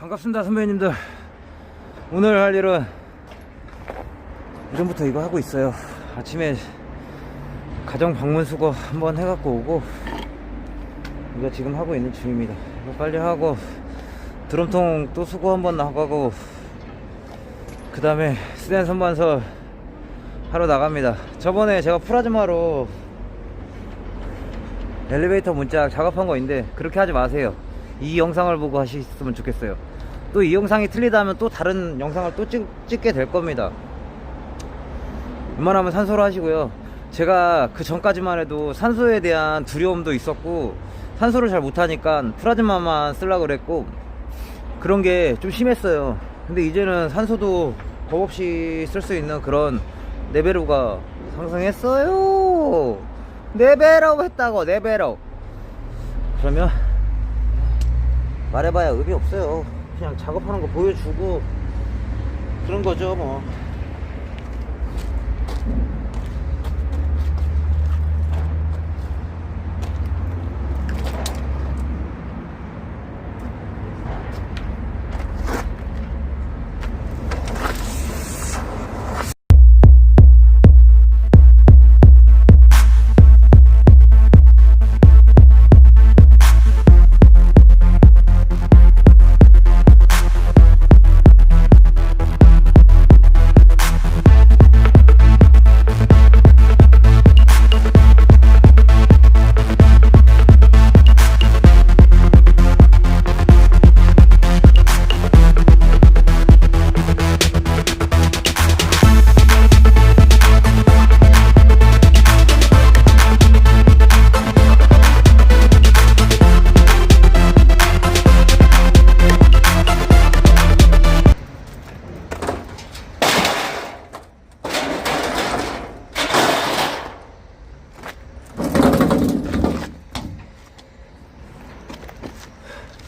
반갑습니다 선배님들. 오늘 할 일은 이전부터 이거 하고 있어요. 아침에 가정 방문 수거 한번 해갖고 오고 이거 지금 하고 있는 중입니다. 이거 빨리 하고 드럼통 또 수거 한번 나가고 그 다음에 스댄 선반설 하러 나갑니다. 저번에 제가 프라즈마로 엘리베이터 문짝 작업한 거 있는데 그렇게 하지 마세요. 이 영상을 보고 하셨으면 좋겠어요 또 이 영상이 틀리다면 또 다른 영상을 또 찍, 찍게 될 겁니다. 웬만하면 산소로 하시고요. 제가 그 전까지만 해도 산소에 대한 두려움도 있었고 산소를 잘 못하니까 프라즈마만 쓰려고 그랬고 그런 게 좀 심했어요. 근데 이제는 산소도 겁 없이 쓸 수 있는 그런 레벨로가 상승했어요. 레벨업 했다고 레벨업. 그러면 말해봐야 의미 없어요 그냥 작업하는 거 보여주고 그런 거죠 뭐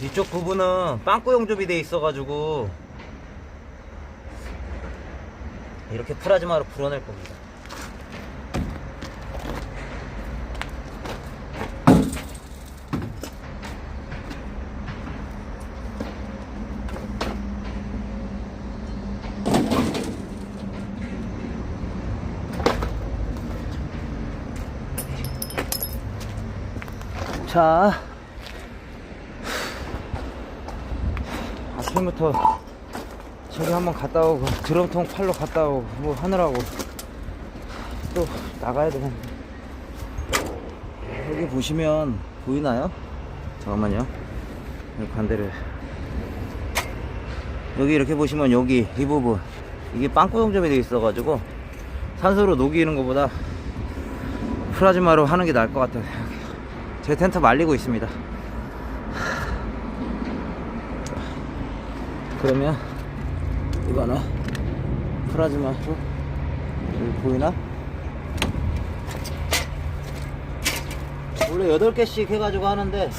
이쪽 부분은 빵꾸 용접이 돼 있어가지고 이렇게 프라즈마로 불어낼 겁니다. 자, 아침부터 저기 한번 갔다 오고 드럼통 팔로 갔다 오고 뭐 하느라고 또 나가야 되는데. 여기 보시면 보이나요? 잠깐만요. 여기 반대를. 여기 이렇게 보시면 여기 이 부분. 이게 빵꾸 용접이 되어 있어 가지고 산소로 녹이는 것보다 플라즈마로 하는 게 나을 것 같아요. 제 텐트 말리고 있습니다 그러면 이거는 프라즈마로 여기 보이나? 원래 8개씩 해가지고 하는데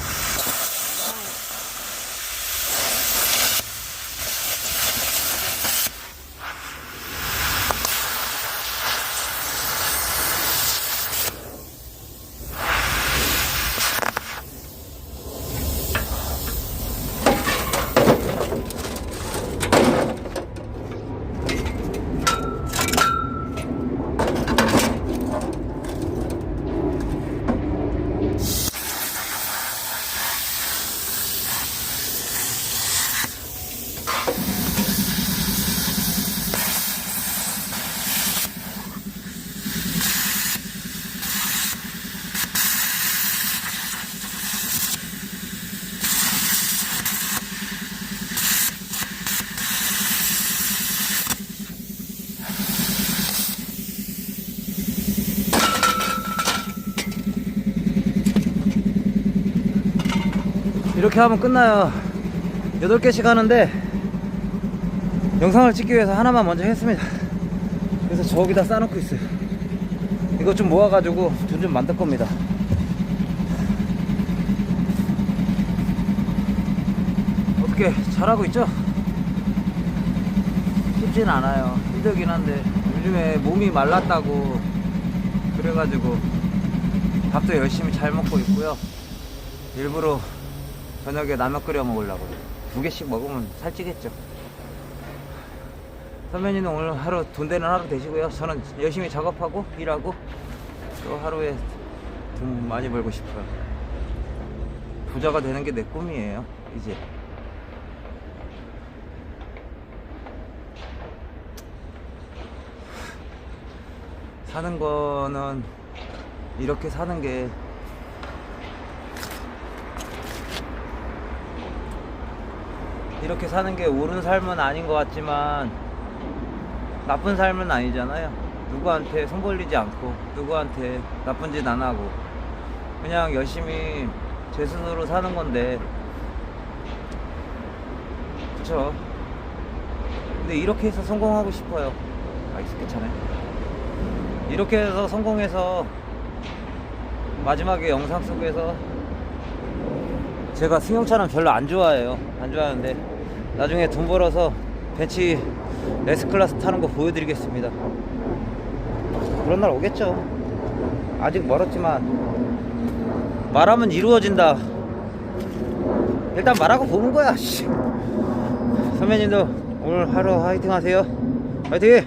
이렇게 하면 끝나요. 8개씩 하는데 영상을 찍기 위해서 하나만 먼저 했습니다. 그래서 저기다 싸놓고 있어요. 이거 좀 모아가지고 돈 좀 만들 겁니다. 어떻게 잘하고 있죠? 쉽진 않아요. 힘들긴 한데 요즘에 몸이 말랐다고 그래가지고 밥도 열심히 잘 먹고 있고요. 일부러 저녁에 라면 끓여 먹으려고 두 개씩 먹으면 살찌겠죠. 선배님은 오늘 하루 돈 되는 하루 되시고요. 저는 열심히 작업하고 일하고 또 하루에 돈 많이 벌고 싶어요. 부자가 되는 게 내 꿈이에요. 이제. 사는 거는 이렇게 사는 게 이렇게 사는 게 옳은 삶은 아닌 것 같지만 나쁜 삶은 아니잖아요. 누구한테 손 벌리지 않고 누구한테 나쁜 짓 안 하고 그냥 열심히 제 스스로 사는 건데. 그쵸? 근데 이렇게 해서 성공하고 싶어요. 아 익숙했잖아요 이렇게 해서 성공해서 마지막에 영상 속에서 제가 승용차는 별로 안 좋아해요. 안 좋아하는데 나중에 돈 벌어서 벤치 S클래스 타는 거 보여드리겠습니다. 그런 날 오겠죠. 아직 멀었지만 말하면 이루어진다. 일단 말하고 보는 거야 씨. 선배님도 오늘 하루 화이팅 하세요. 화이팅